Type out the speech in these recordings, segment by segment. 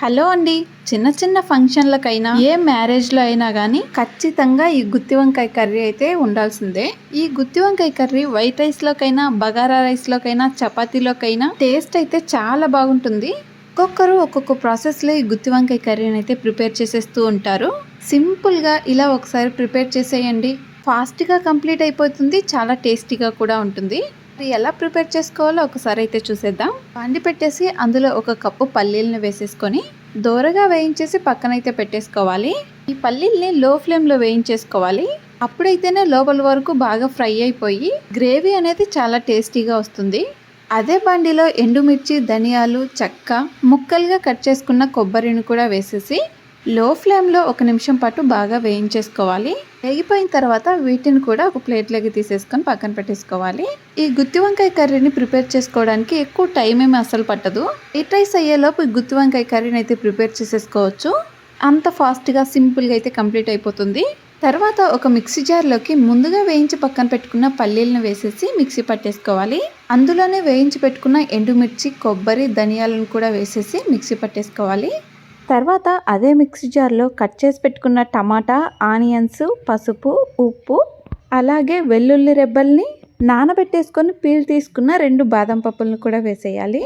Hello అండి. చిన్న చిన్న ఫంక్షన్లకైనా ఏ మ్యారేజ్లో అయినా కానీ ఖచ్చితంగా ఈ గుత్తి వంకాయ కర్రీ అయితే ఉండాల్సిందే. ఈ గుత్తి వంకాయ కర్రీ వైట్ రైస్లోకైనా బగారా రైస్లోకైనా చపాతీలోకైనా టేస్ట్ అయితే చాలా బాగుంటుంది. ఒక్కొక్కరు ఒక్కొక్క ప్రాసెస్లో ఈ గుత్తి వంకాయ కర్రీని అయితే ప్రిపేర్ చేసేస్తూ ఉంటారు. సింపుల్గా ఇలా ఒకసారి ప్రిపేర్ చేసేయండి. ఫాస్ట్గా కంప్లీట్ అయిపోతుంది. చాలా టేస్టీగా కూడా ఉంటుంది. ఎలా ప్రిపేర్ చేసుకోవాలో ఒకసారి అయితే చూసేద్దాం. పండి పెట్టేసి అందులో ఒక కప్పు పల్లీలను వేసేసుకొని దోరగా వేయించేసి పక్కనైతే పెట్టేసుకోవాలి. ఈ పల్లీల్ని లో ఫ్లేమ్లో వేయించేసుకోవాలి. అప్పుడైతేనే లోపల వరకు బాగా ఫ్రై అయిపోయి గ్రేవీ అనేది చాలా టేస్టీగా వస్తుంది. అదే బండిలో ఎండుమిర్చి ధనియాలు చెక్క ముక్కలుగా కట్ చేసుకున్న కొబ్బరిని కూడా వేసేసి లో ఫ్లేమ్లో ఒక నిమిషం పాటు బాగా వేయించేసుకోవాలి. వేగిపోయిన తర్వాత వీటిని కూడా ఒక ప్లేట్లోకి తీసేసుకొని పక్కన పెట్టేసుకోవాలి. ఈ గుత్తి వంకాయ కర్రీని ప్రిపేర్ చేసుకోవడానికి ఎక్కువ టైం ఏమి అసలు పట్టదు. ఎయిట్ రైస్ అయ్యేలోపు ఈ గుత్తి వంకాయ కర్రీని అయితే ప్రిపేర్ చేసేసుకోవచ్చు. అంత ఫాస్ట్గా సింపుల్గా అయితే కంప్లీట్ అయిపోతుంది. తర్వాత ఒక మిక్సీ జార్లోకి ముందుగా వేయించి పక్కన పెట్టుకున్న పల్లీలను వేసేసి మిక్సీ పట్టేసుకోవాలి. అందులోనే వేయించి పెట్టుకున్న ఎండుమిర్చి కొబ్బరి ధనియాలను కూడా వేసేసి మిక్సీ పట్టేసుకోవాలి. తర్వాత అదే మిక్సీ జార్లో కట్ చేసి పెట్టుకున్న టమాటా ఆనియన్స్ పసుపు ఉప్పు అలాగే వెల్లుల్లి రెబ్బల్ని నానబెట్టేసుకొని పీల్ తీసుకున్న రెండు బాదం పప్పులను కూడా వేసేయాలి.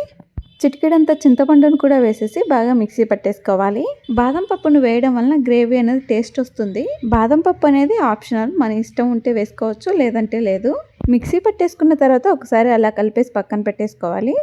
చిటికెడంత చింతపండును కూడా వేసేసి బాగా మిక్సీ పట్టేసుకోవాలి. బాదం పప్పును వేయడం వలన గ్రేవీ అనేది టేస్ట్ వస్తుంది. బాదం పప్పు అనేది ఆప్షనల్. మన ఇష్టం ఉంటే వేసుకోవచ్చు లేదంటే లేదు. మిక్సీ పట్టేసుకున్న తర్వాత ఒకసారి అలా కలిపేసి పక్కన పెట్టేసుకోవాలి.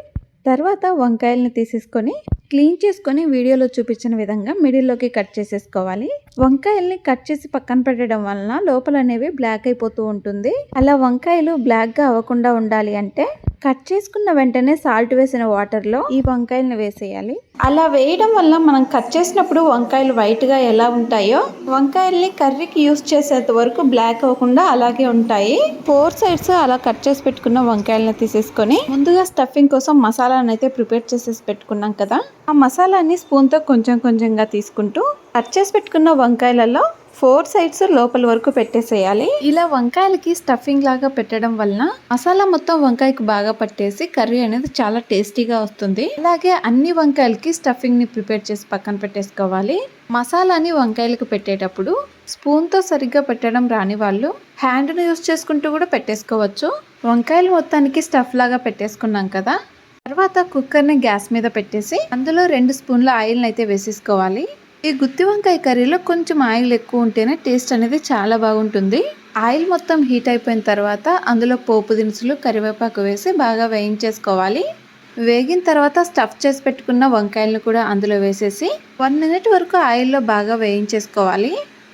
తర్వాత వంకాయల్ని తీసేసుకొని క్లీన్ చేసుకొని వీడియోలో చూపించిన విధంగా మిడిల్లోకి కట్ చేసేసుకోవాలి. వంకాయల్ని కట్ చేసి పక్కన పెట్టడం వలన లోపల అనేవి బ్లాక్ అయిపోతూ ఉంటుంది. అలా వంకాయలు బ్లాక్గా అవ్వకుండా ఉండాలి అంటే కట్ చేసుకున్న వెంటనే సాల్ట్ వేసిన వాటర్లో ఈ వంకాయలను వేసేయాలి. అలా వేయడం వల్ల మనం కట్ చేసినప్పుడు వంకాయలు వైట్గా ఎలా ఉంటాయో వంకాయల్ని కర్రీకి యూస్ చేసేంత వరకు బ్లాక్ అవ్వకుండా అలాగే ఉంటాయి. ఫోర్ సైడ్స్ అలా కట్ చేసి పెట్టుకున్న వంకాయలను తీసేసుకొని ముందుగా స్టఫింగ్ కోసం మసాలాను అయితే ప్రిపేర్ చేసేసి పెట్టుకున్నాం కదా. ఆ మసాలాని స్పూన్తో కొంచెం కొంచెంగా తీసుకుంటూ కట్ చేసి పెట్టుకున్న వంకాయలలో ఫోర్ సైడ్స్ లోపల వరకు పెట్టేసేయాలి. ఇలా వంకాయలకి స్టఫింగ్ లాగా పెట్టడం వలన మసాలా మొత్తం వంకాయకి బాగా పట్టేసి కర్రీ అనేది చాలా టేస్టీగా వస్తుంది. అలాగే అన్ని వంకాయలకి స్టఫింగ్ని ప్రిపేర్ చేసి పక్కన పెట్టేసుకోవాలి. మసాలాని వంకాయలకు పెట్టేటప్పుడు స్పూన్తో సరిగ్గా పెట్టడం రాని వాళ్ళు హ్యాండ్ను యూస్ చేసుకుంటూ కూడా పెట్టేసుకోవచ్చు. వంకాయలు మొత్తానికి స్టఫ్ లాగా పెట్టేసుకున్నాం కదా. తర్వాత కుక్కర్ని గ్యాస్ మీద పెట్టేసి అందులో రెండు స్పూన్ల ఆయిల్ని అయితే వేసేసుకోవాలి. ఈ గుత్తి వంకాయ కర్రీలో కొంచెం ఆయిల్ ఎక్కువ ఉంటేనే టేస్ట్ అనేది చాలా బాగుంటుంది. ఆయిల్ మొత్తం హీట్ అయిపోయిన తర్వాత అందులో పోపు దినుసులు కరివేపాకు వేసి బాగా వేయించేసుకోవాలి. వేగిన తర్వాత స్టఫ్ చేసి పెట్టుకున్న వంకాయలను కూడా అందులో వేసేసి వన్ మినిట్ వరకు ఆయిల్లో బాగా వేయించేసుకోవాలి.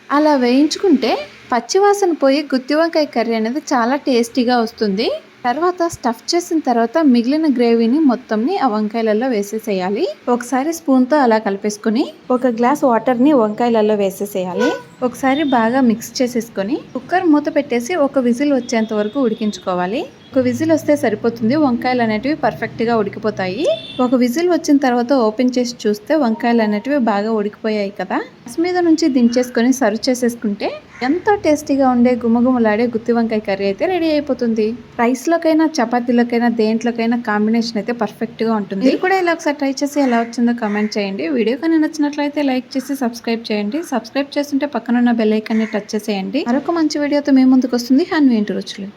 అలా వేయించుకుంటే పచ్చివాసన పోయి గుత్తి వంకాయ కర్రీ అనేది చాలా టేస్టీగా వస్తుంది. తర్వాత స్టఫ్ చేసిన తర్వాత మిగిలిన గ్రేవీని మొత్తంని ఆ వంకాయలలో వేసేసేయాలి. ఒకసారి స్పూన్తో అలా కలిపేసుకొని ఒక గ్లాస్ వాటర్ని వంకాయలలో వేసేసేయాలి. ఒకసారి బాగా మిక్స్ చేసేసుకొని కుక్కర్ మూత పెట్టేసి ఒక విజిల్ వచ్చేంత వరకు ఉడికించుకోవాలి. ఒక విజిల్ వస్తే సరిపోతుంది. వంకాయలు అనేటివి పర్ఫెక్ట్గా ఉడికిపోతాయి. ఒక విజిల్ వచ్చిన తర్వాత ఓపెన్ చేసి చూస్తే వంకాయలు అనేటివి బాగా ఉడికిపోయాయి కదా. గ్యాస్ మీద నుంచి దించేసుకొని సర్వ్ చేసేసుకుంటే ఎంతో టేస్టీగా ఉండే గుమగుమలాడే గుత్తి వంకాయ కర్రీ అయితే రెడీ అయిపోతుంది. రైస్లోకైనా చపాతీలోకైనా దేంట్లోకైనా కాంబినేషన్ అయితే పర్ఫెక్ట్గా ఉంటుంది. మీరు కూడా ఇలా ఒకసారి ట్రై చేసి ఎలా వచ్చిందో కామెంట్ చేయండి. వీడియో కానీ నచ్చినట్లయితే లైక్ చేసి సబ్స్క్రైబ్ చేయండి. సబ్స్క్రైబ్ చేస్తుంటే పక్కన ఉన్న బెల్ ఐకాన్ని టచ్ చేసేయండి. మరొక మంచి వీడియోతో మీ ముందుకు వస్తుంది. హ్యాన్ ఇంటి రుచులు.